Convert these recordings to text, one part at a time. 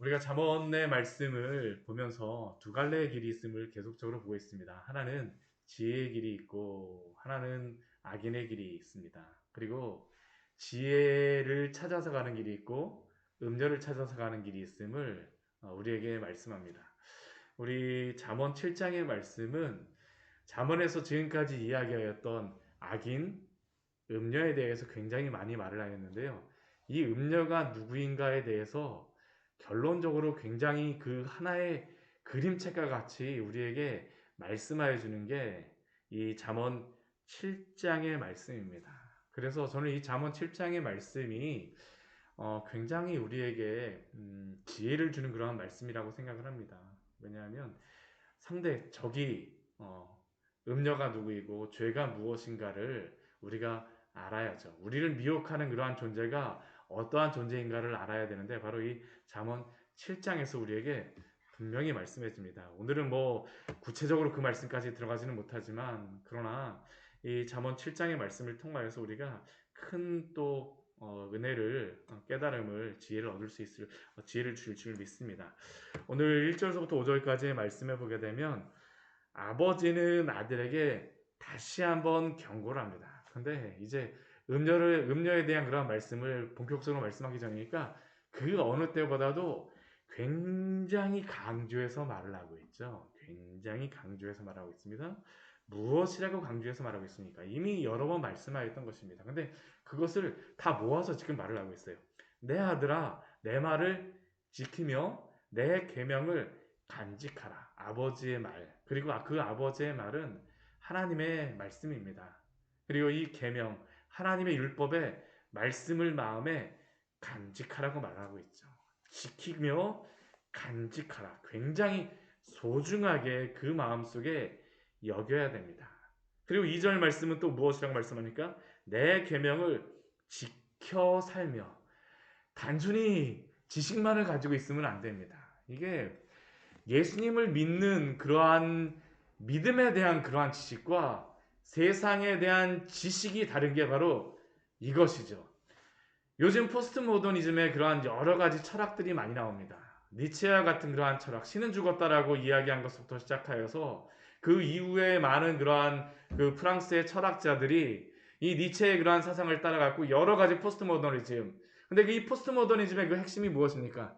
우리가 잠언의 말씀을 보면서 두 갈래의 길이 있음을 계속적으로 보고 있습니다. 하나는 지혜의 길이 있고 하나는 악인의 길이 있습니다. 그리고 지혜를 찾아서 가는 길이 있고 음료를 찾아서 가는 길이 있음을 어, 우리에게 말씀합니다. 우리 잠언 7장의 말씀은 잠언에서 지금까지 이야기하였던 악인, 음녀에 대해서 굉장히 많이 말을 하였는데요. 이 음녀가 누구인가에 대해서 결론적으로 굉장히 그 하나의 그림책과 같이 우리에게 말씀하여 주는 게 이 잠언 7장의 말씀입니다. 그래서 저는 이 잠언 7장의 말씀이 어, 굉장히 우리에게 음, 지혜를 주는 그러한 말씀이라고 생각을 합니다. 왜냐하면 상대 적이 어, 음녀가 누구이고 죄가 무엇인가를 우리가 알아야죠. 우리를 미혹하는 그러한 존재가 어떠한 존재인가를 알아야 되는데 바로 이 잠언 7장에서 우리에게 분명히 말씀해 줍니다. 오늘은 뭐 구체적으로 그 말씀까지 들어가지는 못하지만 그러나 이 잠언 7장의 말씀을 통하여서 우리가 큰또 어, 은혜를 어, 깨달음을 지혜를 얻을 수 있을 어, 지혜를 줄 줄 믿습니다. 오늘 1절서부터 5절까지의 말씀해 보게 되면 아버지는 아들에게 다시 한번 경고를 합니다. 근데 이제 음녀를 음녀에 대한 그런 말씀을 본격적으로 말씀하기 전이니까 그 어느 때보다도 굉장히 강조해서 말을 하고 있죠. 굉장히 강조해서 말하고 있습니다. 무엇이라고 강조해서 말하고 있습니까? 이미 여러 번 말씀하였던 것입니다. 근데 그것을 다 모아서 지금 말을 하고 있어요. 내 아들아, 내 말을 지키며 내 계명을 간직하라. 아버지의 말. 그리고 그 아버지의 말은 하나님의 말씀입니다. 그리고 이 계명, 하나님의 율법의 말씀을 마음에 간직하라고 말하고 있죠. 지키며 간직하라. 굉장히 소중하게 그 마음속에 여겨야 됩니다. 그리고 2절 말씀은 또 무엇이라고 말씀하니까 내 계명을 지켜 살며 단순히 지식만을 가지고 있으면 안 됩니다. 이게 예수님을 믿는 그러한 믿음에 대한 그러한 지식과 세상에 대한 지식이 다른 게 바로 이것이죠. 요즘 포스트 모더니즘의 그러한 여러 가지 철학들이 많이 나옵니다. 니체와 같은 그러한 철학, 신은 죽었다라고 이야기한 것부터 시작하여서 그 이후에 많은 그러한 그 프랑스의 철학자들이 이 니체의 그러한 사상을 따라갔고 여러 가지 포스트 모더니즘. 근데 이 포스트 모더니즘의 그 핵심이 무엇입니까?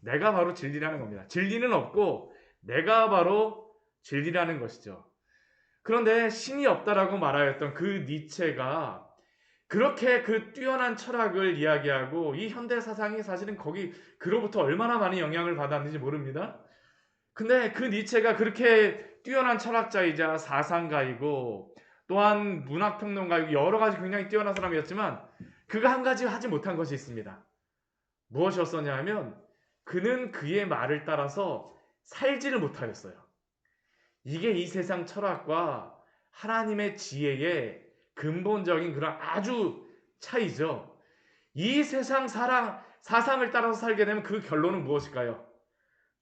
내가 바로 진리라는 겁니다. 진리는 없고 내가 바로 진리라는 것이죠. 그런데 신이 없다라고 말하였던 그 니체가 그렇게 그 뛰어난 철학을 이야기하고 이 현대 사상이 사실은 거기 그로부터 얼마나 많은 영향을 받았는지 모릅니다. 근데 그 니체가 그렇게 뛰어난 철학자이자 사상가이고 또한 문학평론가이고 여러 가지 굉장히 뛰어난 사람이었지만 그가 한 가지 하지 못한 것이 있습니다. 무엇이었었냐 하면 그는 그의 말을 따라서 살지를 못하였어요. 이게 이 세상 철학과 하나님의 지혜의 근본적인 그런 아주 차이죠. 이 세상 사랑, 사상을 따라서 살게 되면 그 결론은 무엇일까요?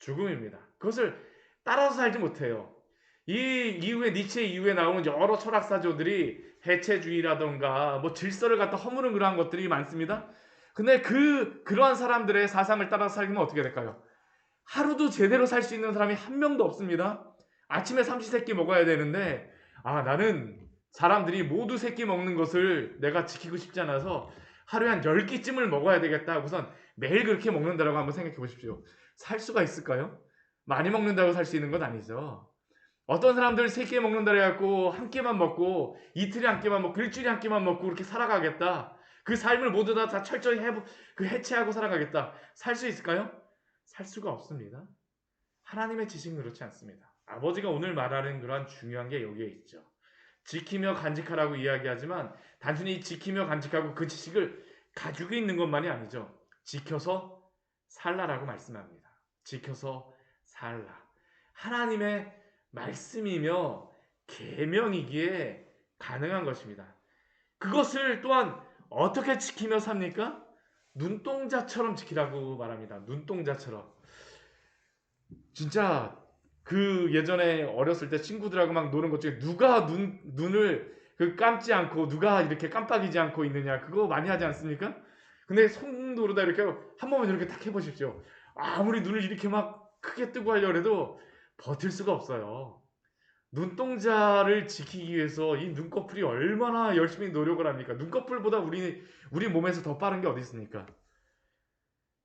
죽음입니다. 그것을 따라서 살지 못해요. 이 이후에 니체 이후에 나온 여러 철학사조들이 해체주의라던가 뭐 질서를 갖다 허무는 그러한 것들이 많습니다. 근데 그 그러한 사람들의 사상을 따라서 살면 어떻게 될까요? 하루도 제대로 살 수 있는 사람이 한 명도 없습니다. 아침에 삼시세끼 먹어야 되는데 아 나는 사람들이 모두 새끼 먹는 것을 내가 지키고 싶지 않아서 하루에 한 10끼쯤을 먹어야 되겠다. 우선 매일 그렇게 먹는다라고 한번 생각해 보십시오. 살 수가 있을까요? 많이 먹는다고 살 수 있는 건 아니죠. 어떤 사람들 세 끼 먹는다 해갖고 한 끼만 먹고 이틀에 한 끼만 먹고 일주일에 한 끼만 먹고 그렇게 살아가겠다. 그 삶을 모두 다, 다 철저히 해, 그 해체하고 살아가겠다. 살 수 있을까요? 살 수가 없습니다. 하나님의 지식은 그렇지 않습니다. 아버지가 오늘 말하는 그러한 중요한 게 여기에 있죠. 지키며 간직하라고 이야기하지만 단순히 지키며 간직하고 그 지식을 가지고 있는 것만이 아니죠. 지켜서 살라라고 말씀합니다. 지켜서 살라. 하나님의 말씀이며 계명이기에 가능한 것입니다. 그것을 또한 어떻게 지키며 삽니까? 눈동자처럼 지키라고 말합니다. 눈동자처럼. 진짜 그 예전에 어렸을 때 친구들하고 막 노는 것 중에 누가 눈, 눈을 그 감지 않고 누가 이렇게 깜빡이지 않고 있느냐 그거 많이 하지 않습니까? 근데 손으로다 이렇게 한 번만 이렇게 딱 해보십시오. 아무리 눈을 이렇게 막 크게 뜨고 하려고 해도 버틸 수가 없어요. 눈동자를 지키기 위해서 이 눈꺼풀이 얼마나 열심히 노력을 합니까? 눈꺼풀보다 우리 우리 몸에서 더 빠른 게 어디 있습니까?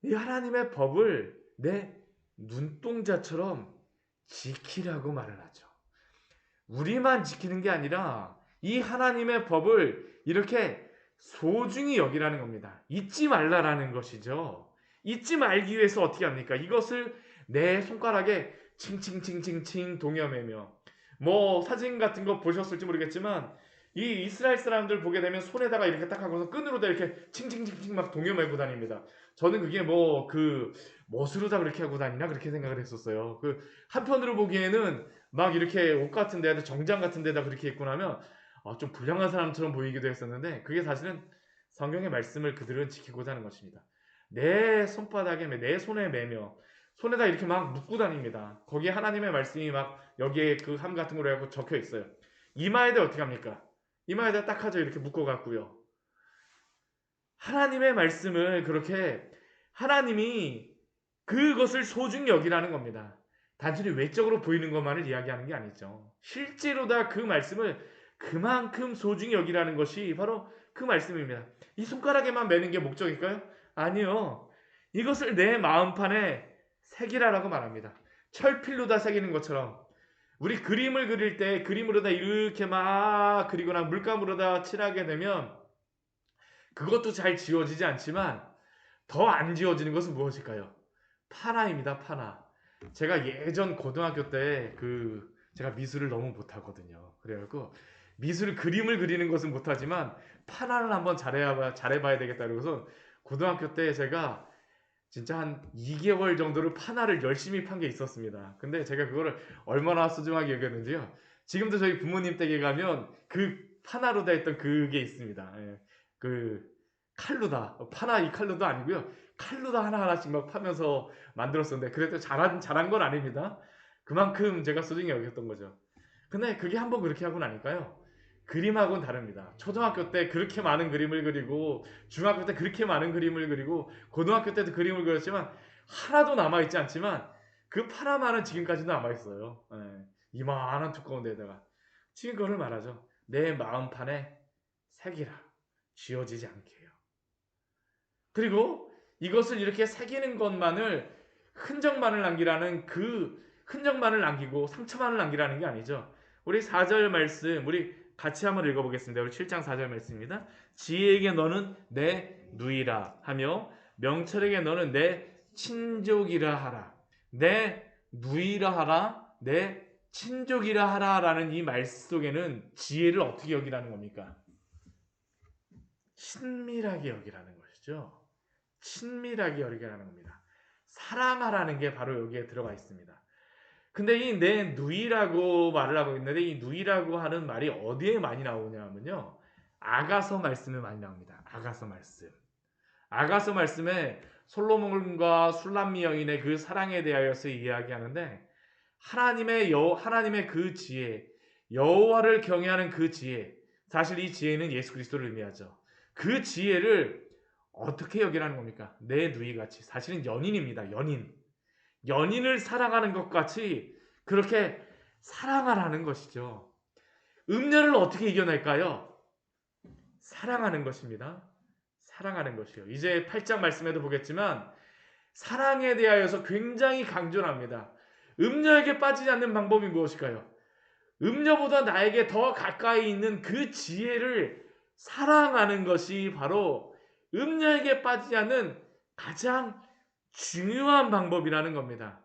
이 하나님의 법을 내 눈동자처럼 지키라고 말을 하죠. 우리만 지키는 게 아니라 이 하나님의 법을 이렇게 소중히 여기라는 겁니다. 잊지 말라라는 것이죠. 잊지 말기 위해서 어떻게 합니까? 이것을 내 손가락에 칭칭칭칭칭 동여매며 뭐 사진 같은 거 보셨을지 모르겠지만 이 이스라엘 사람들 보게 되면 손에다가 이렇게 딱 하고서 끈으로 다 이렇게 칭칭칭칭 막 동여매고 다닙니다. 저는 그게 뭐 그 멋으로 다 그렇게 하고 다니나 그렇게 생각을 했었어요. 그 한편으로 보기에는 막 이렇게 옷 같은 데다 정장 같은 데다 그렇게 입고 나면 아, 좀 불량한 사람처럼 보이기도 했었는데 그게 사실은 성경의 말씀을 그들은 지키고자 하는 것입니다. 내 손바닥에 매- 내 손에 매며 손에다 이렇게 막 묶고 다닙니다. 거기에 하나님의 말씀이 막 여기에 그 함 같은 거로 해갖고 적혀 있어요. 이마에다 어떻게 합니까? 이마에다 딱 하죠. 이렇게 묶어 갖고요. 하나님의 말씀을 그렇게 하나님이 그것을 소중히 여기라는 겁니다. 단순히 외적으로 보이는 것만을 이야기하는 게 아니죠. 실제로 다 그 말씀을 그만큼 소중히 여기라는 것이 바로 그 말씀입니다. 이 손가락에만 매는 게 목적일까요? 아니요. 이것을 내 마음판에 새기라라고 말합니다. 철필로 다 새기는 것처럼 우리 그림을 그릴 때 그림으로다 이렇게 막 그리거나 물감으로다 칠하게 되면 그것도 잘 지워지지 않지만 더 안 지워지는 것은 무엇일까요? 파나입니다. 파나. 제가 예전 고등학교 때 그 제가 미술을 너무 못하거든요. 그래갖고 미술 그림을 그리는 것은 못하지만 파나를 한번 잘해야 잘해봐야 되겠다 그러고서 고등학교 때 제가 진짜 한 2개월 정도를 파나를 열심히 판 게 있었습니다. 근데 제가 그거를 얼마나 소중하게 여겼는지요. 지금도 저희 부모님 댁에 가면 그 파나로 다 했던 그게 있습니다. 예. 그 칼로다 파나 이 칼로도 아니고요. 칼로다 하나 하나씩 막 파면서 만들었었는데 그래도 잘한 잘한 건 아닙니다. 그만큼 제가 소중히 여겼던 거죠. 근데 그게 한번 그렇게 하고 나니까요. 그림하고는 다릅니다. 초등학교 때 그렇게 많은 그림을 그리고 중학교 때 그렇게 많은 그림을 그리고 고등학교 때도 그림을 그렸지만 하나도 남아 있지 않지만 그 파라만은 지금까지도 남아 있어요. 예. 이만한 두꺼운 데다가 지금 그거를 말하죠. 내 마음판에 새기라 지워지지 않게 요. 그리고 이것을 이렇게 새기는 것만을 흔적만을 남기라는 그 흔적만을 남기고 상처만을 남기라는 게 아니죠. 우리 4절 말씀 우리 같이 한번 읽어보겠습니다. 우리 7장 4절 말씀입니다. 지혜에게 너는 내 누이라 하며 명철에게 너는 내 친족이라 하라. 내 누이라 하라. 내 친족이라 하라라는 이 말씀 속에는 지혜를 어떻게 여기라는 겁니까? 친밀하게 여기라는 것이죠. 친밀하게 여기라는 겁니다. 사랑하라는 게 바로 여기에 들어가 있습니다. 근데 이 내 누이라고 말을 하고 있는데 이 누이라고 하는 말이 어디에 많이 나오냐면요. 아가서 말씀에 많이 나옵니다. 아가서 말씀. 아가서 말씀에 솔로몬과 술람미 여인의 그 사랑에 대하여서 이야기하는데 하나님의 여 하나님의 그 지혜, 여호와를 경외하는 그 지혜. 사실 이 지혜는 예수 그리스도를 의미하죠. 그 지혜를 어떻게 여기라는 겁니까? 내 누이 같이. 사실은 연인입니다. 연인. 연인을 사랑하는 것 같이 그렇게 사랑하라는 것이죠. 음녀를 어떻게 이겨낼까요? 사랑하는 것입니다. 사랑하는 것이요. 이제 8장 말씀에도 보겠지만 사랑에 대하여서 굉장히 강조를 합니다. 음녀에게 빠지지 않는 방법이 무엇일까요? 음녀보다 나에게 더 가까이 있는 그 지혜를 사랑하는 것이 바로 음녀에게 빠지지 않는 가장 중요한 방법이라는 겁니다.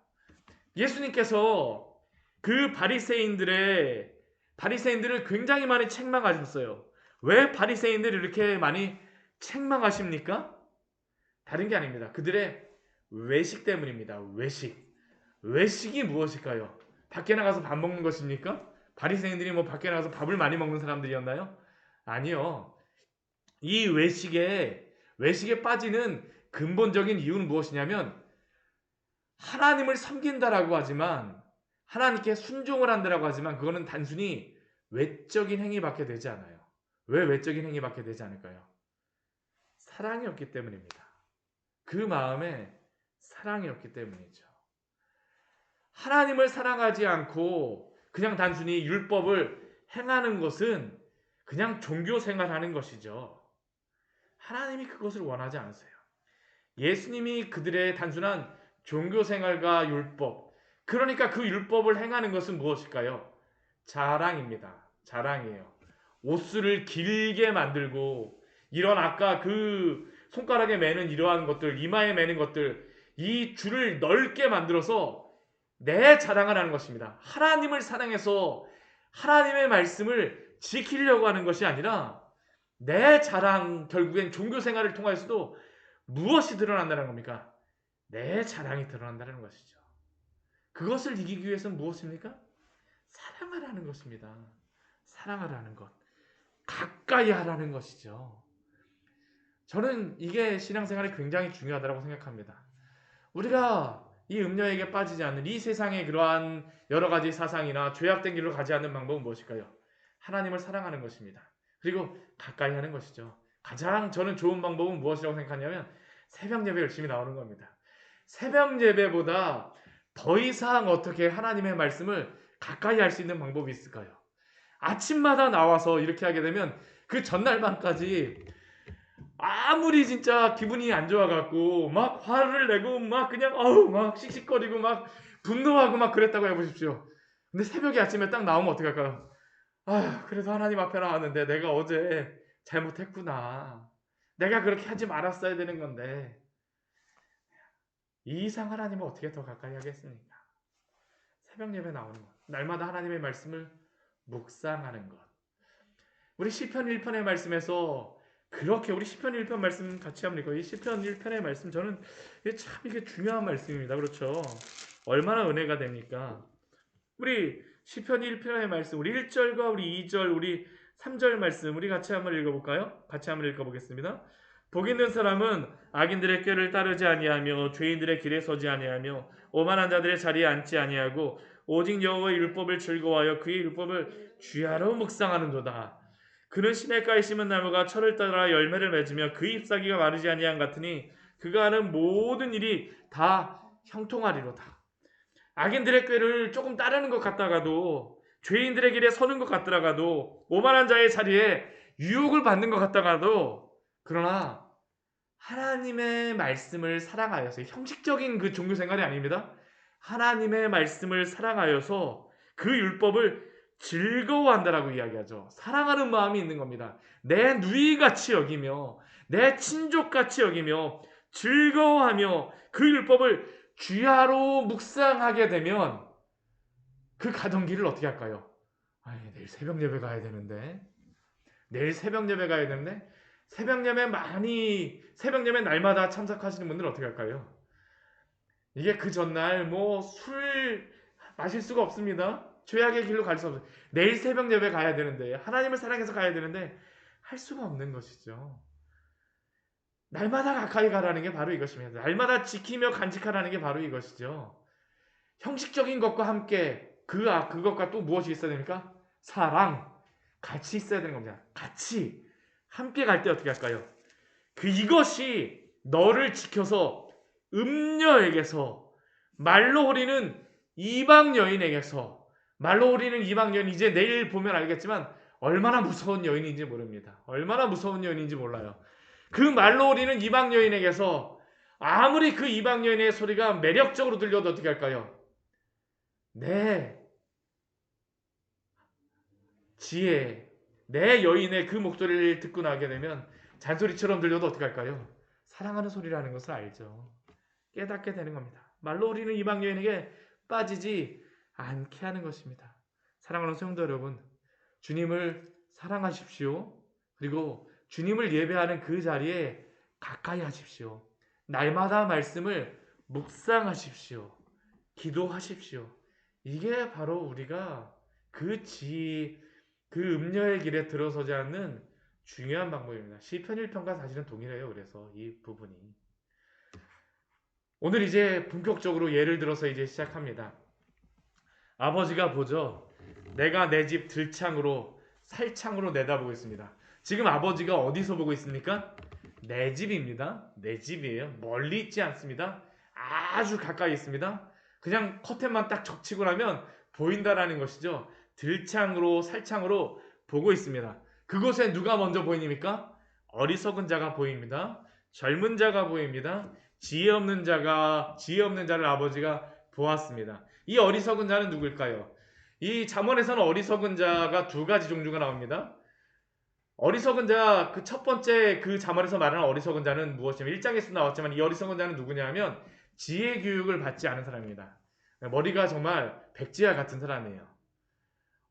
예수님께서 그 바리새인들의 바리새인들을 굉장히 많이 책망하셨어요. 왜 바리새인들을 이렇게 많이 책망하십니까? 다른 게 아닙니다. 그들의 외식 때문입니다. 외식. 외식이 무엇일까요? 밖에 나가서 밥 먹는 것입니까? 바리새인들이 뭐 밖에 나가서 밥을 많이 먹는 사람들이었나요? 아니요. 이 외식에 외식에 빠지는 근본적인 이유는 무엇이냐면 하나님을 섬긴다라고 하지만 하나님께 순종을 한다라고 하지만 그거는 단순히 외적인 행위밖에 되지 않아요. 왜 외적인 행위밖에 되지 않을까요? 사랑이 없기 때문입니다. 그 마음에 사랑이 없기 때문이죠. 하나님을 사랑하지 않고 그냥 단순히 율법을 행하는 것은 그냥 종교 생활하는 것이죠. 하나님이 그것을 원하지 않으세요. 예수님이 그들의 단순한 종교 생활과 율법, 그러니까 그 율법을 행하는 것은 무엇일까요? 자랑입니다. 자랑이에요. 옷수를 길게 만들고 이런 아까 그 손가락에 매는 이러한 것들, 이마에 매는 것들, 이 줄을 넓게 만들어서 내 자랑을 하는 것입니다. 하나님을 사랑해서 하나님의 말씀을 지키려고 하는 것이 아니라 내 자랑, 결국엔 종교 생활을 통해서도 무엇이 드러난다는 겁니까? 내 자랑이 드러난다는 것이죠. 그것을 이기기 위해서는 무엇입니까? 사랑을 하는 것입니다. 사랑을 하는 것. 가까이 하라는 것이죠. 저는 이게 신앙생활이 굉장히 중요하다고 생각합니다. 우리가 이 음녀에게 빠지지 않는 이 세상의 그러한 여러 가지 사상이나 죄악된 길로 가지 않는 방법은 무엇일까요? 하나님을 사랑하는 것입니다. 그리고 가까이 하는 것이죠. 가장 저는 좋은 방법은 무엇이라고 생각하냐면 새벽 예배 열심히 나오는 겁니다. 새벽 예배보다 더 이상 어떻게 하나님의 말씀을 가까이 할 수 있는 방법이 있을까요? 아침마다 나와서 이렇게 하게 되면 그 전날밤까지 아무리 진짜 기분이 안 좋아갖고 막 화를 내고 막 그냥 어우 막 씩씩거리고 막 분노하고 막 그랬다고 해보십시오. 근데 새벽에 아침에 딱 나오면 어떡할까요? 아휴 그래도 하나님 앞에 나왔는데 내가 어제 잘못했구나. 내가 그렇게 하지 말았어야 되는 건데 이 이상 하나님을 어떻게 더 가까이 하겠습니까? 새벽 예배 나오는 것, 날마다 하나님의 말씀을 묵상하는 것. 우리 시편 1편의 말씀에서 그렇게 우리 시편 1편 말씀 같이 읽어요. 이 시편 1편의 말씀 저는 이게 참 이게 중요한 말씀입니다. 그렇죠? 얼마나 은혜가 됩니까? 우리 시편 1편의 말씀 우리 1절과 우리 2절 우리 3절 말씀 우리 같이 한번 읽어 볼까요? 같이 한번 읽어 보겠습니다. 복 있는 사람은 악인들의 꾀를 따르지 아니하며 죄인들의 길에 서지 아니하며 오만한 자들의 자리에 앉지 아니하고 오직 여호와의 율법을 즐거워하여 그의 율법을 주야로 묵상하는도다. 그는 시냇가에 심은 나무가 철을 따라 열매를 맺으며 그 잎사귀가 마르지 아니한 같으니 그가 하는 모든 일이 다 형통하리로다. 악인들의 꾀를 조금 따르는 것 같다가도 죄인들의 길에 서는 것 같더라도 오만한 자의 자리에 유혹을 받는 것 같다가도 그러나 하나님의 말씀을 사랑하여서 형식적인 그 종교 생활이 아닙니다. 하나님의 말씀을 사랑하여서 그 율법을 즐거워한다라고 이야기하죠. 사랑하는 마음이 있는 겁니다. 내 누이같이 여기며 내 친족같이 여기며 즐거워하며 그 율법을 주야로 묵상하게 되면 그 가던 길을 어떻게 할까요? 아니, 내일 새벽 예배 가야 되는데 내일 새벽 예배 가야 되는데 새벽 예배 많이 새벽 예배 날마다 참석하시는 분들은 어떻게 할까요? 이게 그 전날 뭐 술 마실 수가 없습니다. 죄악의 길로 갈 수 없어요. 내일 새벽 예배 가야 되는데 하나님을 사랑해서 가야 되는데 할 수가 없는 것이죠. 날마다 가까이 가라는 게 바로 이것입니다. 날마다 지키며 간직하라는 게 바로 이것이죠. 형식적인 것과 함께 그 아, 그것과 또 무엇이 있어야 됩니까? 사랑 같이 있어야 되는 겁니다. 같이 함께 갈 때 어떻게 할까요? 그 이것이 너를 지켜서 음녀에게서 말로 호리는 이방 여인에게서 말로 호리는 이방 여인 이제 내일 보면 알겠지만 얼마나 무서운 여인인지 모릅니다. 얼마나 무서운 여인인지 몰라요. 그 말로 호리는 이방 여인에게서 아무리 그 이방 여인의 소리가 매력적으로 들려도 어떻게 할까요? 내 지혜, 내 여인의 그 목소리를 듣고 나게 되면 잔소리처럼 들려도 어떻게 할까요? 사랑하는 소리라는 것을 알죠. 깨닫게 되는 겁니다. 말로 우리는 이방 여인에게 빠지지 않게 하는 것입니다. 사랑하는 성도 여러분, 주님을 사랑하십시오. 그리고 주님을 예배하는 그 자리에 가까이 하십시오. 날마다 말씀을 묵상하십시오. 기도하십시오. 이게 바로 우리가 그 지, 그 음녀의 길에 들어서지 않는 중요한 방법입니다. 시편 1편과 사실은 동일해요. 그래서 이 부분이. 오늘 이제 본격적으로 예를 들어서 이제 시작합니다. 아버지가 보죠. 내가 내 집 들창으로 살창으로 내다보고 있습니다. 지금 아버지가 어디서 보고 있습니까? 내 집입니다. 내 집이에요. 멀리 있지 않습니다. 아주 가까이 있습니다. 그냥 커튼만 딱 적치고 나면 보인다라는 것이죠. 들창으로 살창으로 보고 있습니다. 그곳에 누가 먼저 보입니까? 어리석은 자가 보입니다. 젊은 자가 보입니다. 지혜 없는 자가 지혜 없는 자를 아버지가 보았습니다. 이 어리석은 자는 누굴까요? 이 잠언에서는 어리석은 자가 두 가지 종류가 나옵니다. 어리석은 자 그 첫 번째 그 잠언에서 말하는 어리석은 자는 무엇이냐면 1장에서 나왔지만 이 어리석은 자는 누구냐면 지혜 교육을 받지 않은 사람입니다. 머리가 정말 백지와 같은 사람이에요.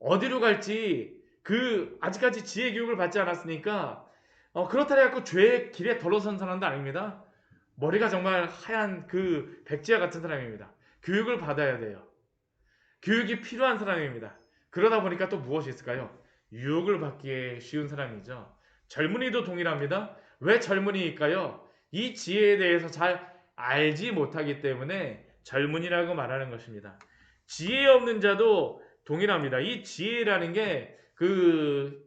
어디로 갈지 그 아직까지 지혜 교육을 받지 않았으니까 어, 그렇다 해갖고 죄의 길에 덜어선 사람도 아닙니다. 머리가 정말 하얀 그 백지와 같은 사람입니다. 교육을 받아야 돼요. 교육이 필요한 사람입니다. 그러다 보니까 또 무엇이 있을까요? 유혹을 받기에 쉬운 사람이죠. 젊은이도 동일합니다. 왜 젊은이일까요? 이 지혜에 대해서 잘 알지 못하기 때문에 젊은이라고 말하는 것입니다. 지혜 없는 자도 동일합니다. 이 지혜라는 게 그,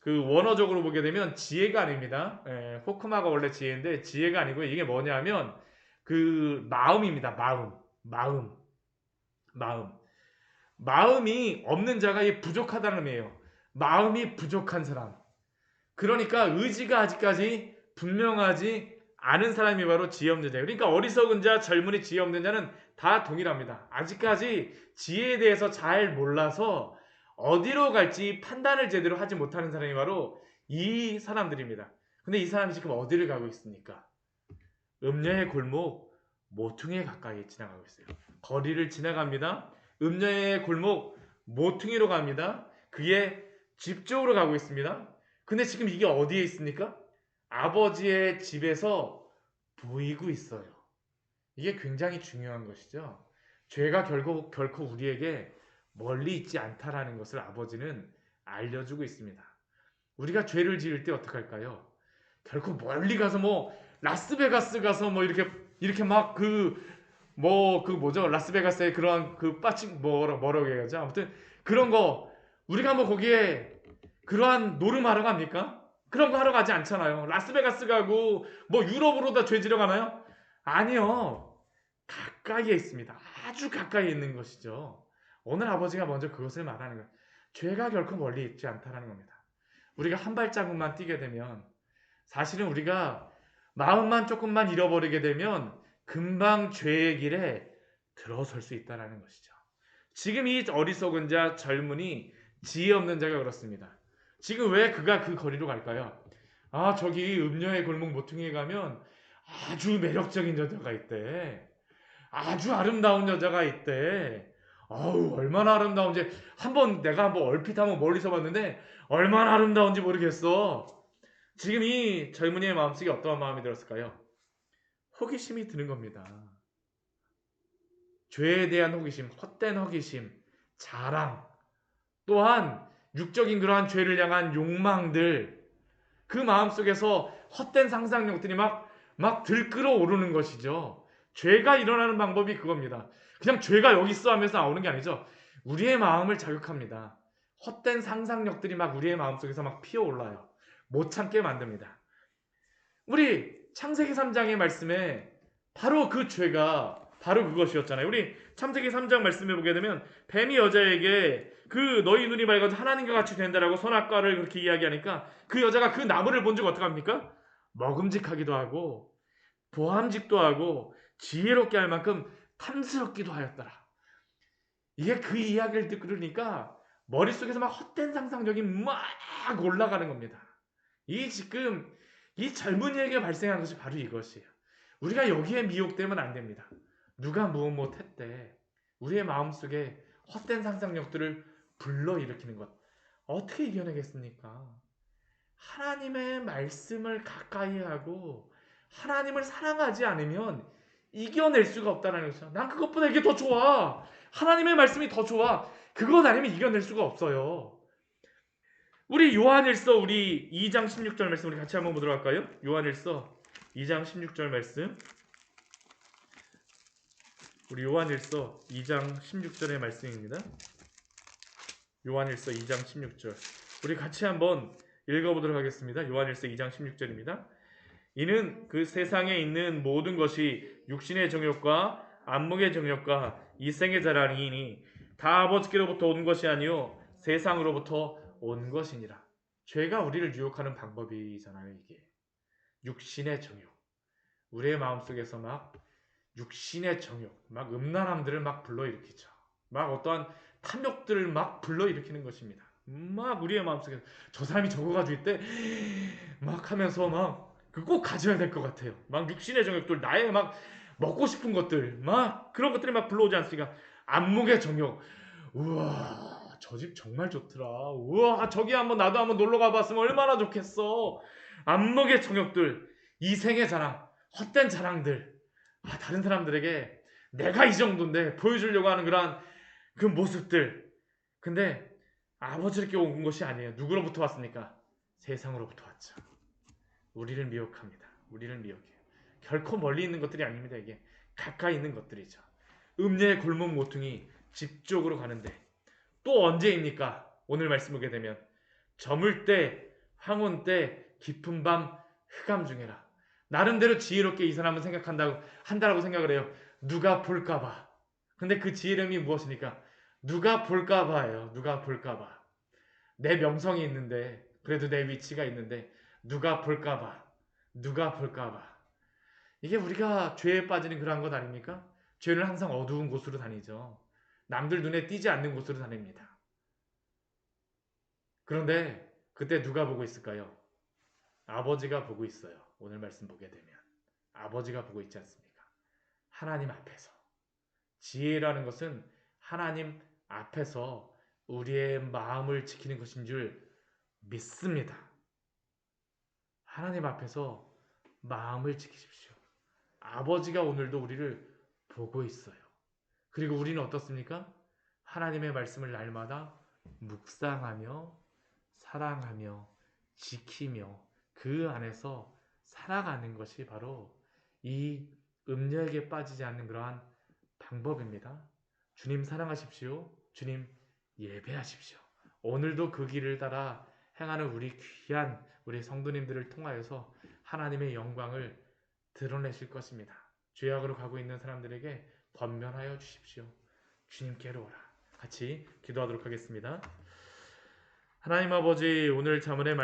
그 원어적으로 보게 되면 지혜가 아닙니다. 예, 호크마가 원래 지혜인데 지혜가 아니고 이게 뭐냐면 그 마음입니다. 마음. 마음. 마음. 마음이 없는 자가 이 부족하다는 의미예요. 마음이 부족한 사람. 그러니까 의지가 아직까지 분명하지 않은 사람이 바로 지혜 없는 자예요. 그러니까 어리석은 자, 젊은이 지혜 없는 자는 다 동일합니다. 아직까지 지혜에 대해서 잘 몰라서 어디로 갈지 판단을 제대로 하지 못하는 사람이 바로 이 사람들입니다. 근데 이 사람이 지금 어디를 가고 있습니까? 음녀의 골목 모퉁이에 가까이 지나가고 있어요. 거리를 지나갑니다. 음녀의 골목 모퉁이로 갑니다. 그의 집 쪽으로 가고 있습니다. 근데 지금 이게 어디에 있습니까? 아버지의 집에서 보이고 있어요. 이게 굉장히 중요한 것이죠. 죄가 결국 결코 우리에게 멀리 있지 않다라는 것을 아버지는 알려주고 있습니다. 우리가 죄를 지을 때 어떻게 할까요? 결코 멀리 가서 뭐 라스베가스 가서 뭐 이렇게 이렇게 막 그 뭐 그 뭐죠 라스베가스의 그런 그 빠치 뭐라 뭐라고 해야죠 아무튼 그런 거 우리가 뭐 거기에 그러한 노름하러 갑니까? 그런 거 하러 가지 않잖아요. 라스베가스 가고 뭐 유럽으로 다 죄지러 가나요? 아니요. 가까이에 있습니다. 아주 가까이에 있는 것이죠. 오늘 아버지가 먼저 그것을 말하는 거예요. 죄가 결코 멀리 있지 않다는 겁니다. 우리가 한 발자국만 뛰게 되면 사실은 우리가 마음만 조금만 잃어버리게 되면 금방 죄의 길에 들어설 수 있다는 것이죠. 지금 이 어리석은 자 젊은이 지혜 없는 자가 그렇습니다. 지금 왜 그가 그 거리로 갈까요? 아 저기 음녀의 골목 모퉁이에 가면 아주 매력적인 여자가 있대. 아주 아름다운 여자가 있대. 아우 얼마나 아름다운지 한번 내가 한번 얼핏 한번 멀리서 봤는데 얼마나 아름다운지 모르겠어. 지금 이 젊은이의 마음속에 어떠한 마음이 들었을까요? 호기심이 드는 겁니다. 죄에 대한 호기심, 헛된 호기심, 자랑, 또한 육적인 그러한 죄를 향한 욕망들, 그 마음 속에서 헛된 상상력들이 막, 막 들끓어 오르는 것이죠. 죄가 일어나는 방법이 그겁니다. 그냥 죄가 여기 있어 하면서 나오는 게 아니죠. 우리의 마음을 자극합니다. 헛된 상상력들이 막 우리의 마음 속에서 막 피어올라요. 못 참게 만듭니다. 우리 창세기 3장의 말씀에 바로 그 죄가 바로 그것이었잖아요. 우리 창세기 3장 말씀에 보게 되면 뱀이 여자에게 그 너희 눈이 밝아서 하나님과 같이 된다라고 선악과를 그렇게 이야기하니까 그 여자가 그 나무를 본 적 어떻게 합니까? 먹음직하기도 하고 보함직도 하고 지혜롭게 할 만큼 탐스럽기도 하였더라. 이게 그 이야기를 듣고 그러니까 머릿속에서 막 헛된 상상력이 막 올라가는 겁니다. 이 지금 이 젊은이에게 발생한 것이 바로 이것이에요. 우리가 여기에 미혹되면 안 됩니다. 누가 무엇 못했대. 우리의 마음속에 헛된 상상력들을 불러일으키는 것. 어떻게 이겨내겠습니까? 하나님의 말씀을 가까이 하고 하나님을 사랑하지 않으면 이겨낼 수가 없다는 거죠. 난 그것보다 이게 더 좋아. 하나님의 말씀이 더 좋아. 그것 아니면 이겨낼 수가 없어요. 우리 요한일서 우리 2장 16절 말씀 우리 같이 한번 보도록 할까요? 요한일서 2장 16절 말씀. 우리 요한일서 2장 16절의 말씀입니다. 요한일서 2장 16절. 우리 같이 한번 읽어보도록 하겠습니다. 요한일서 2장 16절입니다. 이는 그 세상에 있는 모든 것이 육신의 정욕과 안목의 정욕과 이생의 자랑이니 다 아버지께로부터 온 것이 아니요 세상으로부터 온 것이니라. 죄가 우리를 유혹하는 방법이잖아요, 이게. 육신의 정욕. 우리의 마음속에서 막 육신의 정욕, 막 음란함들을 막 불러일으키죠. 막 어떠한 탐욕들을 막 불러일으키는 것입니다. 막 우리의 마음속에 저 사람이 저거 가지고 있대 막 하면서 막그꼭 가져야 될 것 같아요. 막 육신의 정욕들 나의 막 먹고 싶은 것들 막 그런 것들이 막 불러오지 않습니까? 안목의 정욕. 우와 저 집 정말 좋더라. 우와 저기 한번 나도 한번 놀러 가봤으면 얼마나 좋겠어. 안목의 정욕들, 이생의 자랑, 헛된 자랑들. 아, 다른 사람들에게 내가 이 정도인데 보여주려고 하는 그러한 그 모습들. 근데 아버지께 온 것이 아니에요. 누구로부터 왔습니까? 세상으로부터 왔죠. 우리를 미혹합니다. 우리를 미혹해요. 결코 멀리 있는 것들이 아닙니다. 이게 가까이 있는 것들이죠. 음녀의 골목 모퉁이 집 쪽으로 가는데 또 언제입니까? 오늘 말씀 보게 되면 저물 때, 황혼 때, 깊은 밤, 흑암 중에라. 나름대로 지혜롭게 이 사람은 생각한다고 한다라고 생각을 해요. 누가 볼까봐. 근데 그 지혜력이 무엇입니까? 누가 볼까 봐예요. 누가 볼까 봐. 내 명성이 있는데, 그래도 내 위치가 있는데, 누가 볼까 봐. 누가 볼까 봐. 이게 우리가 죄에 빠지는 그러한 것 아닙니까? 죄는 항상 어두운 곳으로 다니죠. 남들 눈에 띄지 않는 곳으로 다닙니다. 그런데 그때 누가 보고 있을까요? 아버지가 보고 있어요. 오늘 말씀 보게 되면. 아버지가 보고 있지 않습니까? 하나님 앞에서. 지혜라는 것은 하나님 앞에서 우리의 마음을 지키는 것인 줄 믿습니다. 하나님 앞에서 마음을 지키십시오. 아버지가 오늘도 우리를 보고 있어요. 그리고 우리는 어떻습니까? 하나님의 말씀을 날마다 묵상하며 사랑하며 지키며 그 안에서 살아가는 것이 바로 이 음녀에게 빠지지 않는 그러한 방법입니다. 주님 사랑하십시오. 주님 예배하십시오. 오늘도 그 길을 따라 행하는 우리 귀한 우리 성도님들을 통하여서 하나님의 영광을 드러내실 것입니다. 죄악으로 가고 있는 사람들에게 권면하여 주십시오. 주님께로 오라. 같이 기도하도록 하겠습니다. 하나님 아버지 오늘 자문의 말